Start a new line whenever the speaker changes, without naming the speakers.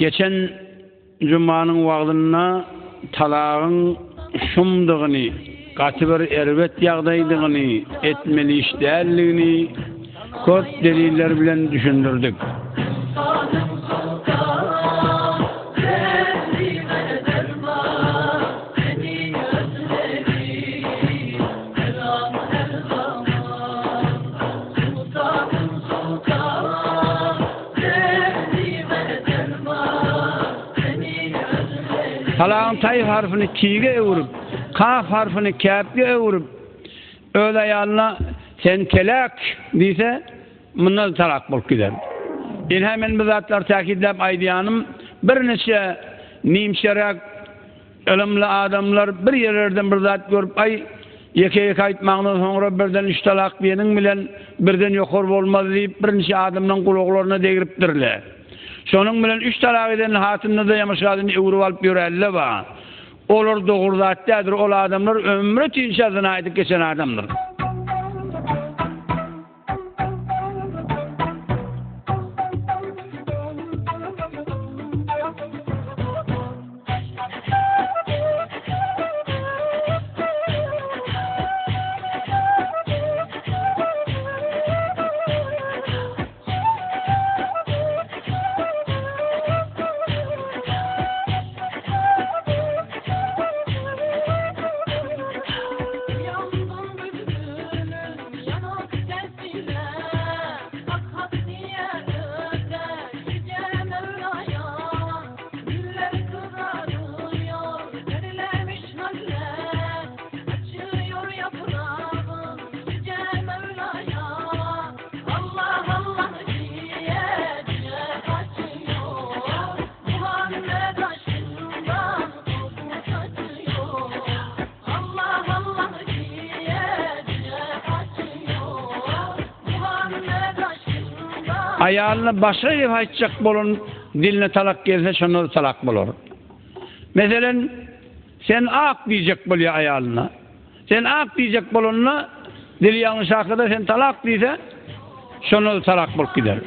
Geçen cumanın vaktinde talağın şumdığını, katı bir ervet yağdaydığını, etmeli iş değerliğini, kort deliller bilen düşündürdük. Talağın tayf harfini kiyge evurup, kaf harfini kâpge evurup, öyle yanına sen kelak diyse, bundan talak bulup gider. İn hemen bu zatlar takidlep aydiyanım, bir neçe nimşerak, ölümlü adamlar bir yerlerden bir zat görüp, ay, Yeke yeke aitmağından sonra birden üç talak biyenin bilen birden yokur olmaz deyip birinci adımdan kulaklarına degiriptirle. Şonun bilen üç talak edenin hatında da yamaşadını uğru alıp yürü elle ba. Olur doğurda hattadır, ol adamlar ömrü tinşadına aydık geçen adamlar. ayağını başa yip haçacak bolun, diline talak gelse şunu talak bolur. Meselen, sen ak diyecek bolya ayalına. Sen ak diyecek bolunla, dili yanlış hakkında sen talak diyse, şunu talak bol gider.